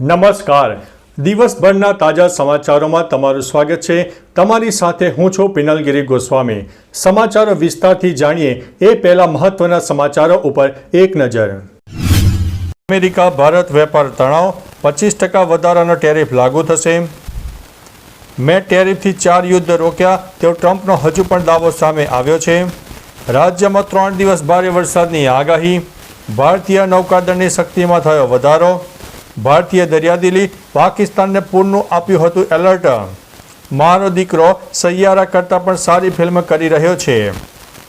નમસ્કાર. દિવસભરના તાજા સમાચારોમાં તમારું સ્વાગત છે. તમારી સાથે હું છું પિનલગીરી ગોસ્વામી. સમાચારો વિસ્તારથી જાણીએ એ પહેલા મહત્વના સમાચારો ઉપર એક નજર. અમેરિકા ભારત વેપાર તણાવ, પચીસ ટકા વધારાનો ટેરિફ લાગુ થશે. મેં ટેરિફથી ચાર યુદ્ધ રોક્યા તેવો ટ્રમ્પનો હજુ પણ દાવો સામે આવ્યો છે. રાજ્યમાં ત્રણ દિવસ ભારે વરસાદની આગાહી. ભારતીય નૌકાદળની શક્તિમાં થયો વધારો. ભારતીય દરિયાદિલી પાકિસ્તાનને પૂરનું આપ્યું હતું એલર્ટ. મારો દીકરો સૈયારા કરતાં પણ સારી ફિલ્મ કરી રહ્યો છે.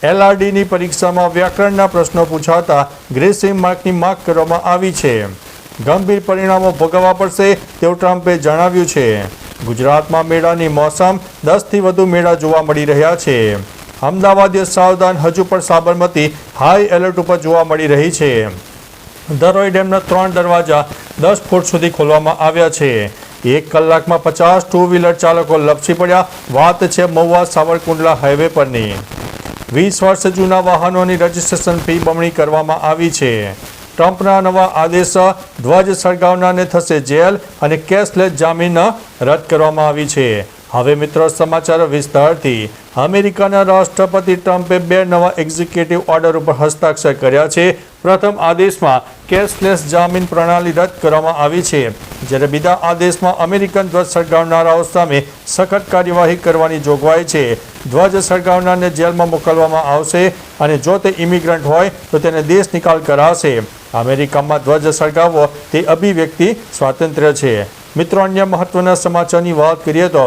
એલઆરડીની પરીક્ષામાં વ્યાકરણના પ્રશ્નો પૂછાતા ગ્રેસિંગ માર્કની માગ કરવામાં આવી છે. ગંભીર પરિણામો ભોગવવા પડશે તેવું ટ્રમ્પે જણાવ્યું છે. ગુજરાતમાં મેળાની મોસમ દસથી વધુ મેળા જોવા મળી રહ્યા છે. અમદાવાદીઓ સાવધાન હજુ પણ સાબરમતી હાઈ એલર્ટ ઉપર જોવા મળી રહી છે. દરોઈ ડેમના ત્રણ દરવાજા દસ ફૂટ સુધી ખોલવામાં આવ્યા છે. એક કલાકમાં પચાસ ટુ વ્હીલર ચાલકો લપસી પડ્યા. વાત છે મહુવા સાવરકુંડલા હાઈવે પરની. વીસ વર્ષ જૂના વાહનોની રજિસ્ટ્રેશન ફી બમણી કરવામાં આવી છે. ટ્રમ્પના નવા આદેશ ધ્વજ સળગાવનારને થશે જેલ અને કેશલેસ જામીન રદ કરવામાં આવી છે. હવે મિત્રો, સમાચાર વિસ્તારથી અમેરિકાના રાષ્ટ્રપતિ ટ્રમ્પે બે નવા એક્ઝિક્યુટિવ ઓર્ડર ઉપર હસ્તાક્ષર કર્યા છે. પ્રથમ આદેશમાં કેશલેસ જામીન પ્રણાલી રદ કરવામાં આવી છે. જ્યારે બીજા આદેશમાં અમેરિકન ધ્વજ સળગાવનારાઓ સામે સખત કાર્યવાહી કરવાની જોગવાઈ છે. ધ્વજ સળગાવનારને જેલમાં મોકલવામાં આવશે અને જો તે ઇમિગ્રન્ટ હોય, તો તેને દેશ નિકાલ કરાશે. અમેરિકામાં ધ્વજ સળગાવવો તે અભિવ્યક્તિ સ્વાતંત્ર્ય છે. મિત્રો, અન્ય મહત્વના સમાચારની વાત કરીએ તો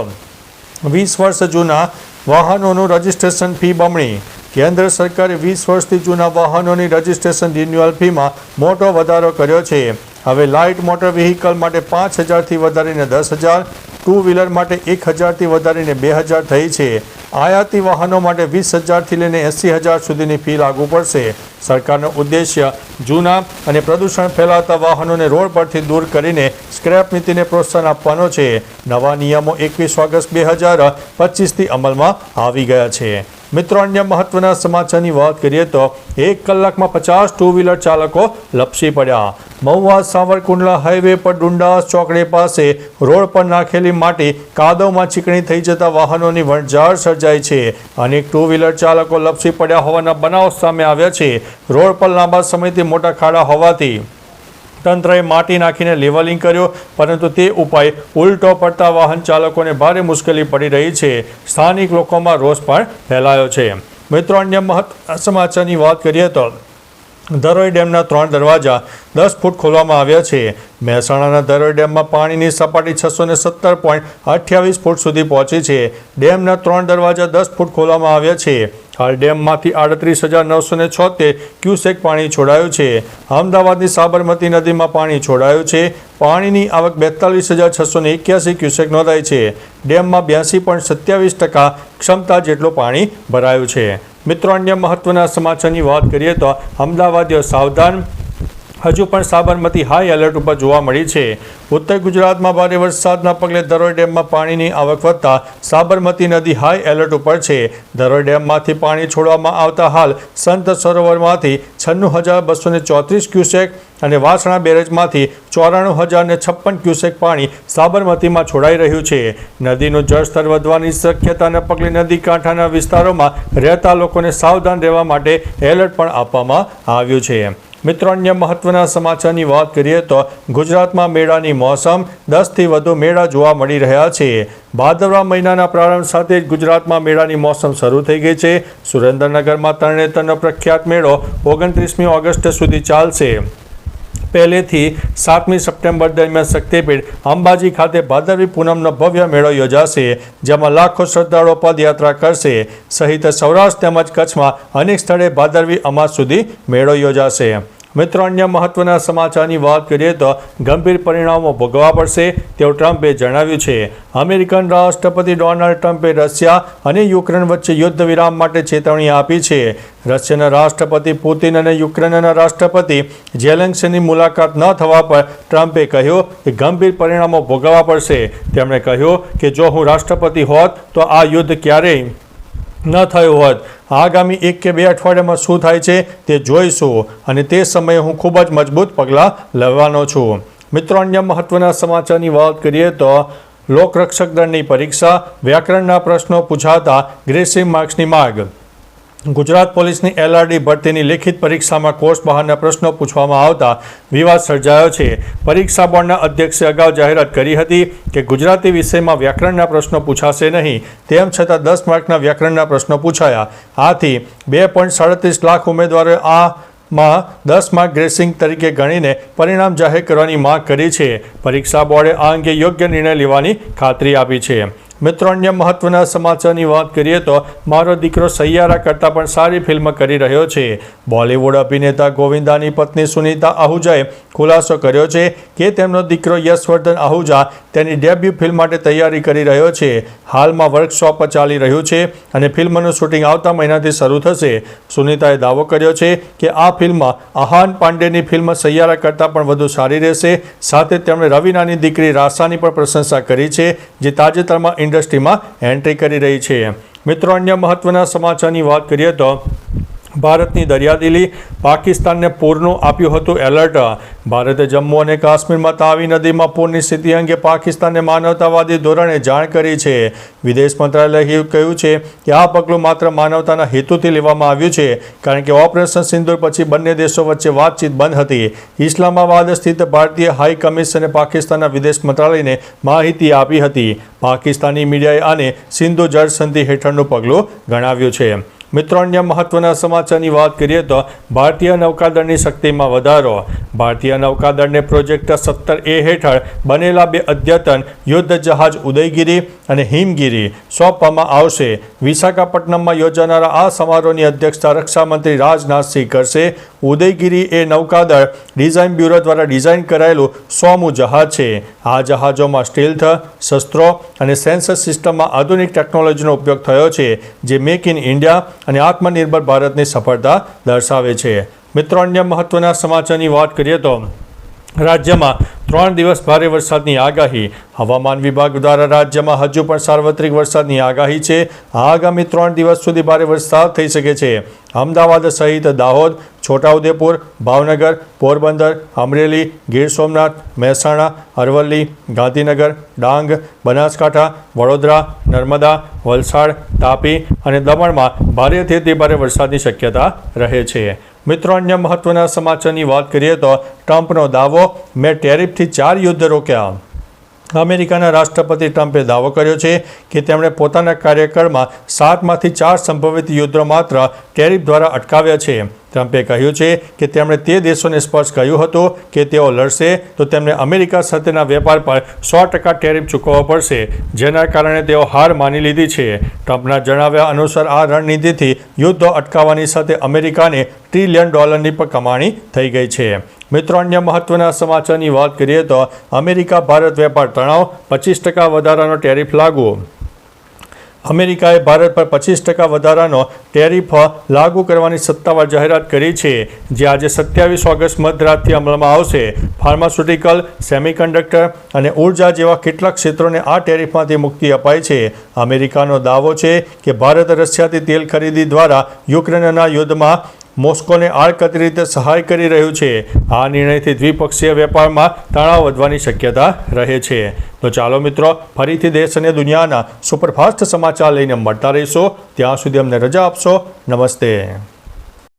વીસ વર્ષ જૂના વાહનોનું રજિસ્ટ્રેશન ફી બમણી. કેન્દ્ર સરકારે વીસ વર્ષથી જૂના વાહનોની રજિસ્ટ્રેશન રિન્યુઅલ ફીમાં મોટો વધારો કર્યો છે. હવે લાઇટ મોટર વ્હીકલ માટે પાંચ હજારથી વધારીને દસ હજાર, ટુ વ્હીલર માટે એક હજારથી વધારીને બે હજાર થઈ છે. આયાતી વાહનો માટે વીસ હજારથી લઈને એંસી હજાર સુધીની ફી લાગુ પડશે. સરકારનો ઉદ્દેશ્ય જૂના અને પ્રદૂષણ ફેલાવતા વાહનોને રોડ પરથી દૂર કરીને સ્ક્રેપ નીતિને પ્રોત્સાહન આપવાનો છે. નવા નિયમો એકવીસ ઓગસ્ટ બે હજાર પચીસથી અમલમાં આવી ગયા છે. મિત્રો, અન્ય મહત્વના સમાચારની વાત કરીએ તો એક કલાકમાં પચાસ ટુ વ્હીલર ચાલકો લપસી પડ્યા. મહુવા સાવરકુંડલા હાઈવે પર ડુંડાસ ચોકડી પાસે રોડ પર નાખેલી માટી કાદવમાં ચીકણી થઈ જતા વાહનોની વણઝાર સર્જાઈ છે. અનેક ટુ વ્હીલર ચાલકો લપસી પડ્યા હોવાના બનાવ સામે આવ્યા છે. રોડ પર લાંબા સમયથી મોટા ખાડા હોવાથી તંત્રએ માટી નાખીને લેવલિંગ કર્યો, પરંતુ તે ઉપાય ઉલટો પડતા વાહન ચાલકોને ભારે મુશ્કેલી પડી રહી છે. સ્થાનિક લોકોમાં રોષ પણ ફેલાયો છે. મિત્રો, અન્ય મહત્વ સમાચારની વાત કરીએ તો ધરોઈ ડેમના ત્રણ દરવાજા દસ ફૂટ ખોલવામાં આવ્યા છે. મહેસાણાના ધરોઈ ડેમમાં પાણીની સપાટી છસો ને સત્તર પોઈન્ટ અઠ્યાવીસ ફૂટ સુધી પહોંચી છે. ડેમના ત્રણ દરવાજા દસ ફૂટ ખોલવામાં આવ્યા છે. હાલ ડેમમાંથી આડત્રીસ હજાર નવસો ને છોતેર ક્યુસેક પાણી છોડાયું છે. અમદાવાદની સાબરમતી નદીમાં પાણી છોડાયું છે. પાણીની આવક બેતાલીસ હજાર છસો ને એક્યાસી ક્યુસેક નોંધાઈ છે. ડેમમાં બ્યાસી પોઈન્ટ સત્યાવીસ ટકા ક્ષમતા જેટલું પાણી ભરાયું છે. મિત્રો, અન્ય મહત્વના સમાચારની વાત કરીએ તો અમદાવાદીઓ સાવધાન હજુ પણ સાબરમતી હાઈ એલર્ટ ઉપર જોવા મળી છે. ઉત્તર ગુજરાતમાં ભારે વરસાદના પગલે ધરોઈ ડેમમાં પાણીની આવક વધતા સાબરમતી નદી હાઈ એલર્ટ ઉપર છે. ધરોઈ ડેમમાંથી પાણી છોડવામાં આવતા હાલ સંત સરોવરમાંથી છન્નું હજાર બસોને ચોત્રીસ ક્યુસેક અને વાસણા બેરેજમાંથી ચોરાણું હજાર ને છપ્પન ક્યુસેક પાણી સાબરમતીમાં છોડાઈ રહ્યું છે. નદીનું જળસ્તર વધવાની શક્યતાને પગલે નદી કાંઠાના વિસ્તારોમાં રહેતા લોકોને સાવધાન રહેવા માટે એલર્ટ પણ આપવામાં આવ્યું છે. મિત્રો, અન્ય મહત્વના સમાચારની વાત કરીએ તો ગુજરાતમાં મેળાની મોસમ દસથી વધુ મેળા જોવા મળી રહ્યા છે. ભાદરવા મહિનાના પ્રારંભ સાથે જ ગુજરાતમાં મેળાની મોસમ શરૂ થઈ ગઈ છે. સુરેન્દ્રનગરમાં તરણેતરનો પ્રખ્યાત મેળો ઓગણત્રીસમી ઓગસ્ટ સુધી ચાલશે. પહેલેથી સાતમી સપ્ટેમ્બર દરમિયાન શક્તિપીઠ અંબાજી ખાતે ભાદરવી પૂનમનો ભવ્ય મેળો યોજાશે, જેમાં લાખો શ્રદ્ધાળુઓ પદયાત્રા કરશે. સહિત સૌરાષ્ટ્ર તેમજ કચ્છમાં અનેક સ્થળે ભાદરવી અમાસ સુધી મેળો યોજાશે. મિત્રો, અન્ય મહત્વના સમાચારની વાત કરીએ તો ગંભીર પરિણામો ભોગવવા પડશે તેવું ટ્રમ્પે જણાવ્યું છે. અમેરિકન રાષ્ટ્રપતિ ડોનાલ્ડ ટ્રમ્પે રશિયા અને યુક્રેન વચ્ચે યુદ્ધ વિરામ માટે ચેતવણી આપી છે. રશિયાના રાષ્ટ્રપતિ પુતિન અને યુક્રેનના રાષ્ટ્રપતિ જેલેન્સની મુલાકાત ન થવા પર ટ્રમ્પે કહ્યું કે ગંભીર પરિણામો ભોગવવા પડશે. તેમણે કહ્યું કે જો હું રાષ્ટ્રપતિ હોત તો આ યુદ્ધ ક્યારેય ન થયું હોત. આગામી એક કે બે અઠવાડિયામાં શું થાય છે તે જોઈશું અને તે સમયે હું ખૂબ જ મજબૂત પગલાં લેવાનો છું. મિત્રો, અન્ય મહત્વના સમાચારની વાત કરીએ તો લોકરક્ષક દળની પરીક્ષા, વ્યાકરણના પ્રશ્નો પૂછાતા ગ્રેસિંગ માર્ક્સની માગ. ગુજરાત પોલીસની એલઆરડી ભરતીની લેખિત પરીક્ષામાં કોર્સ બહારના પ્રશ્નો પૂછવામાં આવતા વિવાદ સર્જાયો છે. પરીક્ષા બોર્ડના અધ્યક્ષે અગાઉ જાહેરાત કરી હતી કે ગુજરાતી વિષયમાં વ્યાકરણના પ્રશ્નો પૂછાશે નહીં, તેમ છતાં દસ માર્કના વ્યાકરણના પ્રશ્નો પૂછાયા. આથી બે પોઈન્ટ સાડત્રીસ લાખ ઉમેદવારોએ આ માં દસ માર્ક ગ્રેસિંગ તરીકે ગણીને પરિણામ જાહેર કરવાની માંગ કરી છે. પરીક્ષા બોર્ડે આ અંગે યોગ્ય નિર્ણય લેવાની ખાતરી આપી છે. મિત્રો, અન્ય મહત્વના સમાચારની વાત કરીએ તો મારો દીકરો સૈયારા કરતાં પણ સારી ફિલ્મ કરી રહ્યો છે. બોલિવૂડ અભિનેતા ગોવિંદાની પત્ની સુનીતા આહુજાએ ખુલાસો કર્યો છે કે તેમનો દીકરો યશવર્ધન આહુજા તેની ડેબ્યુ ફિલ્મ માટે તૈયારી કરી રહ્યો છે. હાલમાં વર્કશોપ ચાલી રહ્યું છે અને ફિલ્મનું શૂટિંગ આવતા મહિનાથી શરૂ થશે. સુનીતાએ દાવો કર્યો છે કે આ ફિલ્મ આહાન પાંડેની ફિલ્મ સૈયારા કરતાં પણ વધુ સારી રહેશે. સાથે તેમણે રવિનાની દીકરી રાસાની પણ પ્રશંસા કરી છે, જે તાજેતરમાં ઇન્ડસ્ટ્રીમાં એન્ટ્રી કરી રહી છે. મિત્રો, અન્ય મહત્વના સમાચારની વાત કરીએ તો ભારતની દરિયાદીલી પાકિસ્તાનને પૂરનું આપ્યું હતું એલર્ટ. ભારતે જમ્મુ અને કાશ્મીરમાં તાવી નદીમાં પૂરની સ્થિતિ અંગે પાકિસ્તાનને માનવતાવાદી ધોરણે જાણ કરી છે. વિદેશ મંત્રાલયે કહ્યું છે કે આ પગલું માત્ર માનવતાના હેતુથી લેવામાં આવ્યું છે, કારણ કે ઓપરેશન સિંદૂર પછી બંને દેશો વચ્ચે વાતચીત બંધ હતી. ઇસ્લામાબાદ સ્થિત ભારતીય હાઈ કમિશને પાકિસ્તાનના વિદેશ મંત્રાલયને માહિતી આપી હતી. પાકિસ્તાની મીડિયાએ આને સિંધુ જળ સંધિ હેઠળનું પગલું ગણાવ્યું છે. મિત્રો, અન્ય મહત્વના સમાચારની વાત કરીએ તો ભારતીય નૌકાદળની શક્તિમાં વધારો. ભારતીય નૌકાદળને પ્રોજેક્ટ સત્તર એ હેઠળ બનેલા બે અદ્યતન યુદ્ધ જહાજ ઉદયગીરી અને હિમગીરી સોંપવામાં આવશે. વિશાખાપટ્ટનમમાં યોજાનારા આ સમારોહની અધ્યક્ષતા રક્ષામંત્રી રાજનાથસિંહ કરશે. ઉદયગીરી એ નૌકાદળ ડિઝાઇન બ્યુરો દ્વારા ડિઝાઇન કરાયેલું સોમું જહાજ છે. આ જહાજોમાં સ્ટીલ્થ, શસ્ત્રો અને સેન્સર સિસ્ટમમાં આધુનિક ટેકનોલોજીનો ઉપયોગ થયો છે, જે મેક ઇન ઇન્ડિયા અને આત્મનિર્ભર ભારતની સફળતા દર્શાવે છે. મિત્રો અન્ય મહત્વના સમાચારની વાત કરીએ તો રાજ્યમાં ત્રણ દિવસ ભારે વરસાદની આગાહી. હવામાન વિભાગ દ્વારા રાજ્યમાં હજુ પણ સાર્વત્રિક વરસાદની આગાહી છે. આગામી ત્રણ દિવસ સુધી ભારે વરસાદ થઈ શકે છે. અમદાવાદ સહિત દાહોદ, છોટાઉદેપુર, ભાવનગર, પોરબંદર, અમરેલી, ગીર સોમનાથ, મહેસાણા, અરવલ્લી, ગાંધીનગર, ડાંગ, બનાસકાંઠા, વડોદરા, નર્મદા, વલસાડ, તાપી અને દમણમાં ભારેથી અતિ ભારે વરસાદની શક્યતા રહે છે. મિત્રો અન્ય મહત્વના સમાચારની વાત કરીએ તો ટ્રમ્પનો દાવો મેં ટેરિફથી ચાર યુદ્ધ રોક્યા. અમેરિકાના રાષ્ટ્રપતિ ટ્રમ્પે દાવો કર્યો છે કે તેમણે પોતાના કાર્યકાળમાં સાતમાંથી ચાર સંભવિત યુદ્ધો માત્ર ટેરિફ દ્વારા અટકાવ્યા છે. ટ્રમ્પે કહ્યું છે કે તેમણે તે દેશોને સ્પષ્ટ કહ્યું હતું કે તેઓ લડશે તો તેમને અમેરિકા સાથેના વેપાર પર સો ટકા ટેરિફ ચૂકવવો પડશે, જેના કારણે તેઓ હાર માની લીધી છે. ટ્રમ્પના જણાવ્યા અનુસાર, આ રણનીતિથી યુદ્ધો અટકાવવાની સાથે અમેરિકાને ટ્રિલિયન ડોલરની પણ કમાણી થઈ ગઈ છે. મિત્રો, અન્ય મહત્વના સમાચારની વાત કરીએ તો અમેરિકા ભારત વેપાર તણાવ, પચીસ ટકા વધારાનો ટેરિફ લાગુ. અમેરિકાએ ભારત પર પચીસ ટકા વધારાનો ટેરિફ લાગુ કરવાની સત્તાવાર જાહેરાત કરી છે, જે આજે સત્યાવીસ ઓગસ્ટ મધરાતથી અમલમાં આવશે. ફાર્માસ્યુટિકલ, સેમિકન્ડક્ટર અને ઊર્જા જેવા કેટલાક ક્ષેત્રોને આ ટેરિફમાંથી મુક્તિ અપાય છે. અમેરિકાનો દાવો છે કે ભારત રશિયાથી તેલ ખરીદી દ્વારા યુક્રેનના યુદ્ધમાં મોસ્કોને આડકતરી રીતે સહાય કરી રહ્યું છે. આ નિર્ણયથી દ્વિપક્ષીય વેપારમાં તણાવ વધવાની શક્યતા રહે છે. તો ચાલો મિત્રો, ફરીથી દેશ અને દુનિયાના સુપરફાસ્ટ સમાચાર લઈને મળતા રહીશું. ત્યાં સુધી અમને રજા આપશો. નમસ્તે.